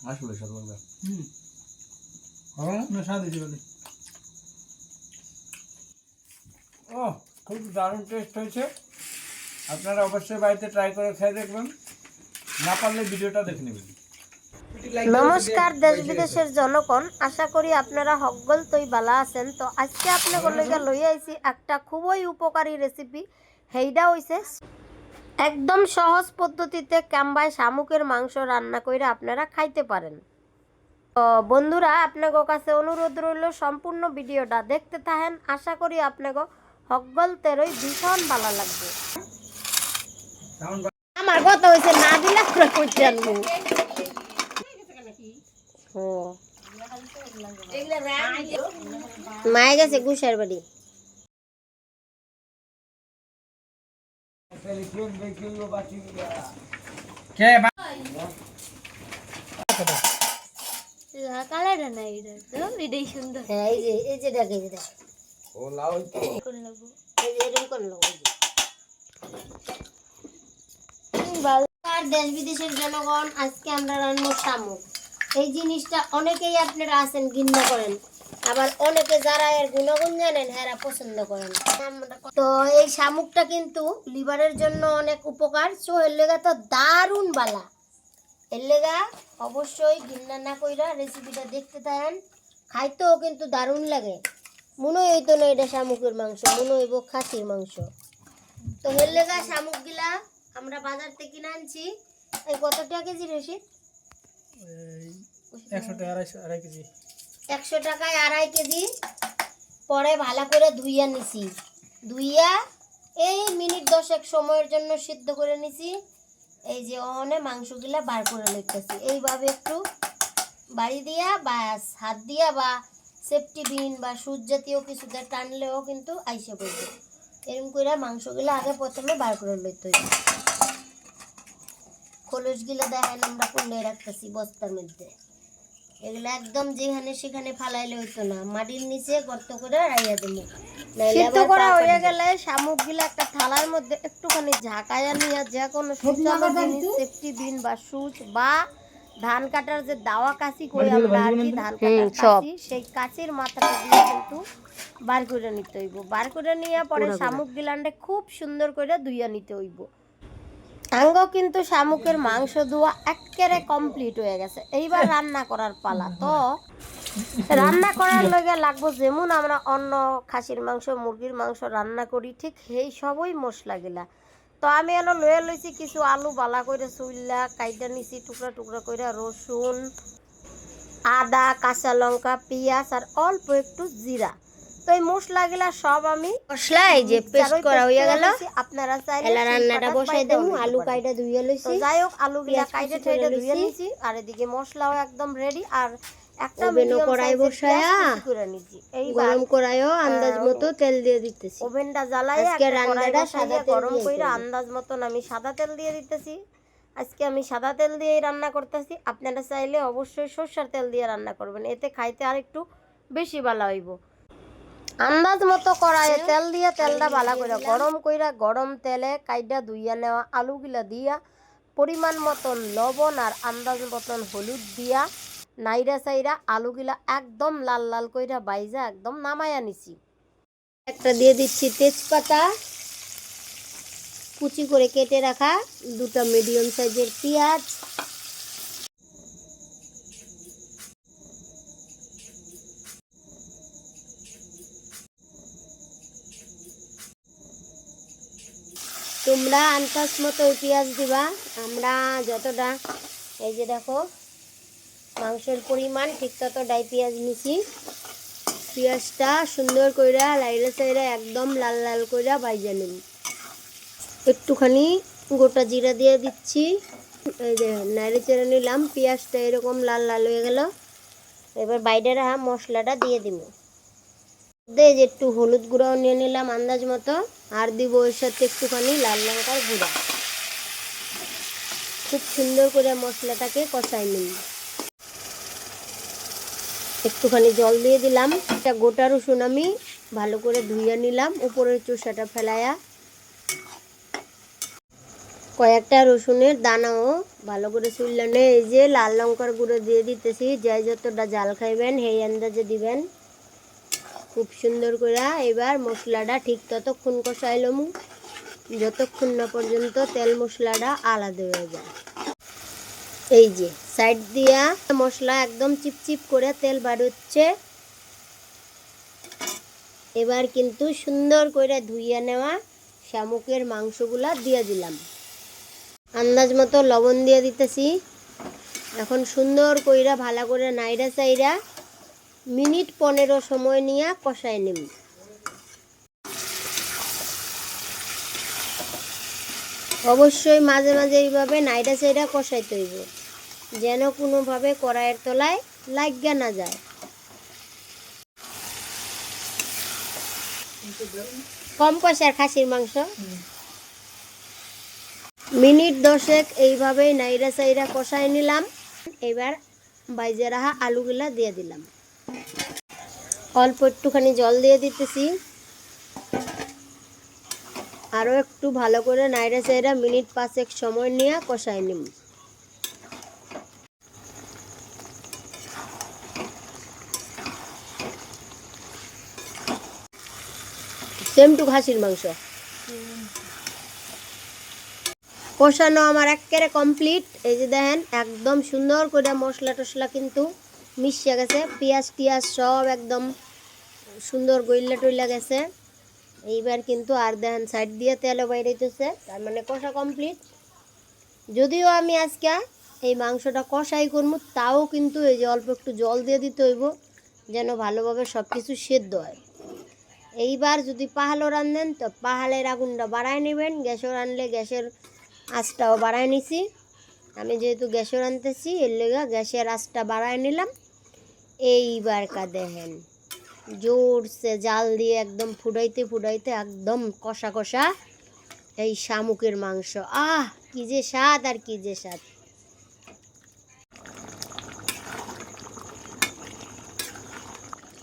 আসলে স্বাদ লাগবে হুম। হবে না? না স্বাদ হয়েছে বলে ও খুব দারুণ টেস্ট হয়েছে। আপনারা অবশ্যই বাড়িতে ট্রাই করে খেয়ে দেখবেন। না পারলে ভিডিওটা দেখে নেবেন। নমস্কার দেশ বিদেশের জনগণ। আশা করি আপনারা হকগল তৈ বালা আছেন। তো আজকে আপনাদের লইয়া লই আইছি একটা খুবই উপকারী রেসিপি হেইডা হইছে একদম সহজ পদ্ধতিতে ক্যাম্বায় শামুকের মাংস রান্না করে আপনারা খাইতে পারেন। তো বন্ধুরা আপনাদের কাছে অনুরোধ রইল, সম্পূর্ণ ভিডিওটা দেখতে থাকেন। আশা করি আপনাকে হকগল তেরোই ভীষণ ভালো লাগবে। আমার কথা হয়েছে না দিলে মায়ে গেছে, গুসার বাড়ি। জনগণ আজকে আমরা রান্না শামুক এই জিনিসটা অনেকেই আপনারা আছেন ঘৃণা করেন। আবার অনেকে যারা এর গুণগুণ জানেন হ্যাঁ পছন্দ করেন। তো এই শামুকটা কিন্তু লিভারের জন্য অনেক উপকার। সো এর লেগা তো দারুণ বালা। এর লেগা অবশ্যই ঘৃণা না কইরা রেসিপিটা দেখতে থাকেন। খাইতেও কিন্তু দারুণ লাগে। মনে হইতো না এটা শামুকের মাংস, মনে হইব খাসির মাংস। তো এর লেগা শামুক গিলা আমরা বাজার থেকে কিনে আনছি। এই কত টাকা কেজি রসিদ একশো টাকা, আড়াইশো, আড়াই কেজি। একশো টাকায় আড়াই কেজি। পরে ভালো করে ধুইয়া নিছি। ধুইয়া এই মিনিট দশেক সময়ের জন্য সিদ্ধ করে নিছি। এই যে অনে মাংসগুলা বার করে লিখতেছি এইভাবে একটু বাড়ি দিয়া বা হাত দিয়া বা সেফটি বিন বা সুচ জাতীয় কিছুতে টানলেও কিন্তু আইসে পড়বে। এরকম করে মাংসগুলো আগে প্রথমে বার করে লইতে হইবে। খোলসগুলো দেখেন আমরা কুন্ডে রাখতেছি বস্তার মধ্যে। এগুলো একদম যেখানে সেখানে ফালাইলে হইতো না। মাটির নিচে গর্ত করে রাইয়া দেবো সিদ্ধ করা হয়ে গেলে শামুকগুলা একটা থালার মধ্যে একটুখানি ঝাঁকায়া নিয়ে যে কোনো শুকানো জিনিস সেফটি বিন বা সুচ বা ধান কাটার যে দাওয়া কাশি করে আমরা আর কি ধান কাটার কাশি সেই কাশির মাথাটা দিয়ে কিন্তু বার করে নিতে হইব। বার করে নিয়ে পরে শামুক গিলান্ডে খুব সুন্দর করে ধুইয়া নিতে হইব। আঙ্গ কিন্তু শামুকের মাংস ধোয়া একেবারে কমপ্লিট হয়ে গেছে। এইবার রান্না করার পালা। তো রান্না করার লগে লাগবো যেমন আমরা অন্য খাসির মাংস, মুরগির মাংস রান্না করি, ঠিক সেই সবই মশলা গিলা। তো আমি এলো লয়ে লইছি কিছু আলু বালা করে চুইলা, কাইটা নিছি টুকরা টুকরা করে রসুন, আদা, কাঁচা লঙ্কা, পেঁয়াজ আর অল্প একটু জিরা। তো এই মশলাগুলা সব আমি। মশলা এই যে পেস্ট করা হয়ে গেল। আপনারা চাইলে এলা রান্নাটা বসাই দেবো আলু। কাইটা তো লইছি যাই হোক আলুগুলা কাইটে লইছি। নিছি আর এদিকে মশলাও একদম রেডি আর একটা ওভেনও মিডিয়াম কড়াই বসায়া, গরম করায়ও আন্দাজ মতো তেল দিয়ে দিতেছি। ওভেনটা জ্বালাই আজকে রান্নাটা সাদা গরম কইরা আন্দাজ মতন আমি সাদা তেল দিয়ে দিতেছি। আজকে আমি সাদা তেল দিয়েই রান্না করতেছি। আপনারা চাইলে অবশ্যই সরষের তেল দিয়ে রান্না করবেন এতে খাইতে আর একটু বেশি ভালো হইব। আন্দাজ মতো কড়াইয়ে তেল দিয়ে তেলটা ভালো করে গরম কইরা গরম তেলে কাইডা ধুইয়া নেওয়া আলুগুলা দিয়া পরিমাণ মতন লবণ আর আন্দাজ মতন হলুদ দিয়া নাইরা সাইরা আলুগুলা একদম লাল লাল কইরা বাইজা একদম নামায়া নিছি। একটা দিয়ে দিচ্ছি তেজপাতা। কুচি করে কেটে রাখা দুটো মিডিয়াম সাইজের পেঁয়াজ। তোমরা আন্দাজ মতো পেঁয়াজ দিবা। আমরা যতটা, এই যে দেখো, মাংসের পরিমাণ, ঠিক ততটাই পেঁয়াজ নিছি। পেঁয়াজটা সুন্দর কইরা লাইরা সাইরা একদম লাল লাল কইরা ভাইজা নিন একটুখানি গোটা জিরা দিয়ে দিচ্ছি। এই যে নাড়ে চেড়ে নিলাম, পেঁয়াজটা এরকম লাল লাল হয়ে গেল। এবার বাইরে রাখা মশলাটা দিয়ে দিব। যে একটু হলুদ গুঁড়াও নিয়ে নিলাম আন্দাজ মতো, আর দিব ওর সাথে একটুখানি লাল লঙ্কার গুঁড়া। খুব সুন্দর করে মশলাটাকে কষাই নিন। একটুখানি জল দিয়ে দিলাম। একটা গোটা রসুন আমি ভালো করে ধুইয়া নিলাম, উপরের চোষাটা ফেলায়া। কয়েকটা রসুনের দানাও ভালো করে চুললানে এই যে লাল লঙ্কার গুঁড়ো দিয়ে দিতেছি যাই যতটা জাল খাইবেন, সেই আন্দাজে দিবেন। খুব সুন্দর করে এবার মশলাটা ঠিক ততক্ষণ কষাইলম যতক্ষণ না পর্যন্ত তেল মশলাটা আলাদা হয়ে যায়। এই যে সাইড দিয়া মশলা একদম চিপচিপ করে তেল বাড়ুচ্ছে। এবার কিন্তু সুন্দর করে ধুইয়া নেওয়া শামুকের মাংসগুলা দিয়ে দিলাম। আন্দাজ মতো লবণ দিয়ে দিতেছি। এখন সুন্দর কইরা ভালো করে নাইরা চাইরা মিনিট পনেরো সময় নিয়ে কষাই নিম। অবশ্যই মাঝে মাঝে এইভাবে নাইরা চাইরা কষাইতে হইব, যেন কোনোভাবে কড়াইয়ের তলায় লাগিয়া না যায়। কম কষার খাসির মাংস। মিনিট দশেক এইভাবেই নাইরা সাইরা কষাই নিলাম। এবার বাইজে রাহা আলুগুলা দিয়ে দিলাম। অল্প একটুখানি জল দিয়ে দিতেছি। আরও একটু ভালো করে নাইরা সাইরা মিনিট পাঁচেক সময় নিয়ে কষাই নিম। সেম টু খাসির মাংস। কষানো আমার একেবারে কমপ্লিট। এই যে দেখেন, একদম সুন্দর করে মশলা টশলা কিন্তু মিশে গেছে পেঁয়াজ টিয়াজ সব একদম সুন্দর গইলা টইলা গেছে। এইবার কিন্তু আর দেখেন সাইড দিয়ে তেলও বাইরেতেছে, তার মানে কষা কমপ্লিট যদিও আমি আজকে এই মাংসটা কষাই করব তাও কিন্তু এই যে অল্প একটু জল দিয়ে দিতে হইব, যেন ভালোভাবে সব কিছু সেদ্ধ হয়। এইবার যদি পাহালও রান্ধেন তো পাহালের আগুনটা বাড়ায় নেবেন। গ্যাসও রানলে গ্যাসের আঁচটাও বাড়ায় নিছি। আমি যেহেতু গ্যাসও রানতেছি এর লেগে গ্যাসের আঁচটা বাড়ায় নিলাম। এইবার দেখেন জোরসে জাল দিয়ে একদম ফুটাইতে ফুটাইতে একদম কষা কষা এই শামুকের মাংস। আহ, কি যে স্বাদ আর কি যে স্বাদ।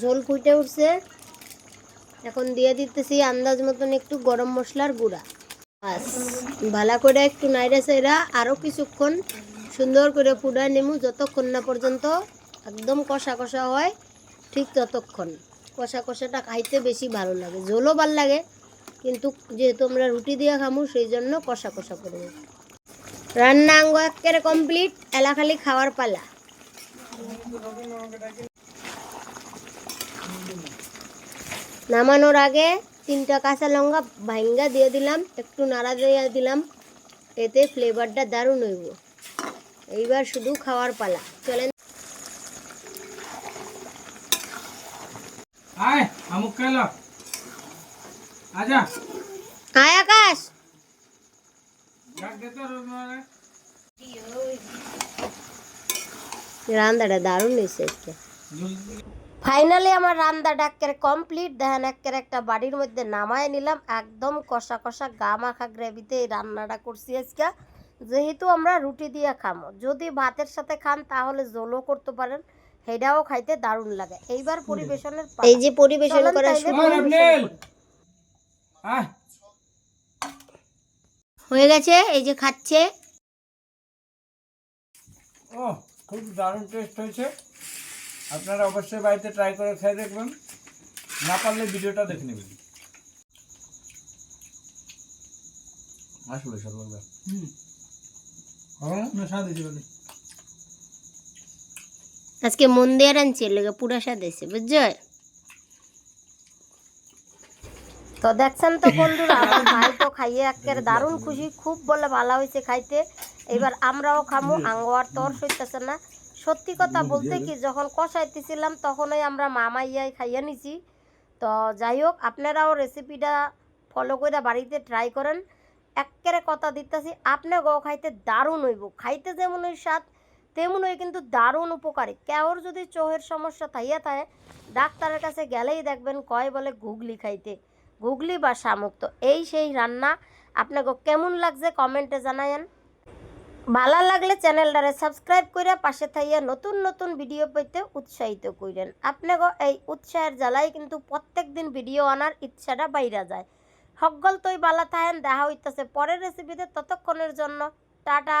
ঝোল ফুটে উঠছে। এখন দিয়ে দিতেছি আন্দাজ মতন একটু গরম মশলার গুঁড়া। বাস, ভালো করে একটু নাইরা সাইরা আরও কিছুক্ষণ সুন্দর করে ফুটায় নেমু, যতক্ষণ না পর্যন্ত একদম কষা কষা হয় ঠিক ততক্ষণ। কষা কষাটা খাইতে বেশি ভালো লাগে। ঝোলও ভালো লাগে, কিন্তু যেহেতু আমরা রুটি দিয়ে খামু, সেই জন্য কষা কষা করব রান্না আঙ্গ একেবারে কমপ্লিট এলা খালি খাওয়ার পালা। নামানোর আগে তিনটা কাঁচা লঙ্কা ভাঙ্গা দিয়ে দিলাম, একটু নাড়া দিয়ে দিলাম, এতে ফ্লেভারটা দারুণ হইব। এইবার শুধু খাওয়ার পালা। চলেন রোজমারে। রান্নাটা দারুণ হয়েছে আজকে। ফাইনালি আমার রান্না ডাক্কের কমপ্লিট দেখেন একের একটা বাড়ির মধ্যে নামায় নিলাম। একদম কষা কষা গা মাখা গ্রেভিতে এই রান্নাটা করছি আজকে। যেহেতু আমরা রুটি দিয়ে খামো। যদি ভাতের সাথে খান তাহলে জলও করতে পারেন। সেটাও খাইতে দারুণ লাগে। এইবার পরিবেশনের এই যে পরিবেশন করার আয় হয়ে গেছে এই যে খাচ্ছে। ও খুব দারুণ টেস্ট হয়েছে। আপনারা অবশ্যই বাড়িতে ট্রাই করে খেয়ে দেখবেন। না পারলে ভিডিওটা দেখে নেবেন। আসলে সব লাগবে হ্যাঁ? না স্বাদ হয়েছে আজকে মন দিয়ে রাঁধছি এর লেগে পুরা স্বাদ হয়েছে বুঝছ তো দেখছেন তো বন্ধুরা ভাই তো খাইয়ে একের দারুণ খুশি, খুব বলে ভালো হয়েছে খাইতে। এবার আমরাও খামো, আঙ্গো আর সইতেছে না। সত্যি কথা বলতে কি, যখন কষাইতেছিলাম, তখনই আমরা মামাইয়াই খাইয়ে নিছি। তো যাই হোক, আপনারাও রেসিপিটা ফলো করে বাড়িতে ট্রাই করেন। একেবারে কথা দিতেছি আপনি গো খাইতে দারুণ হইব। খাইতে যেমন ওই স্বাদ তেমন ওই কিন্তু দারুণ উপকারী। কেউর যদি চোহের সমস্যা থাইয়া থাকে, ডাক্তারের কাছে গেলেই দেখবেন কয় বলে ঘুগলি খাইতে। ঘুগলি বা শামুক। তো এই সেই রান্না, আপনাকে কেমন লাগছে কমেন্টে জানায়েন। ভালো লাগলে চ্যানেলটারে সাবস্ক্রাইব করে পাশে থাইয়া নতুন নতুন ভিডিও পেতে উৎসাহিত করেন আপনাকে এই উৎসাহের জ্বালাই কিন্তু প্রত্যেক দিন ভিডিও আনার ইচ্ছাটা বাইরা যায়। সকল তুই বালা থাহেন, দেখা হইতাছে পরের রেসিপিতে ততক্ষণের জন্য। টাটা।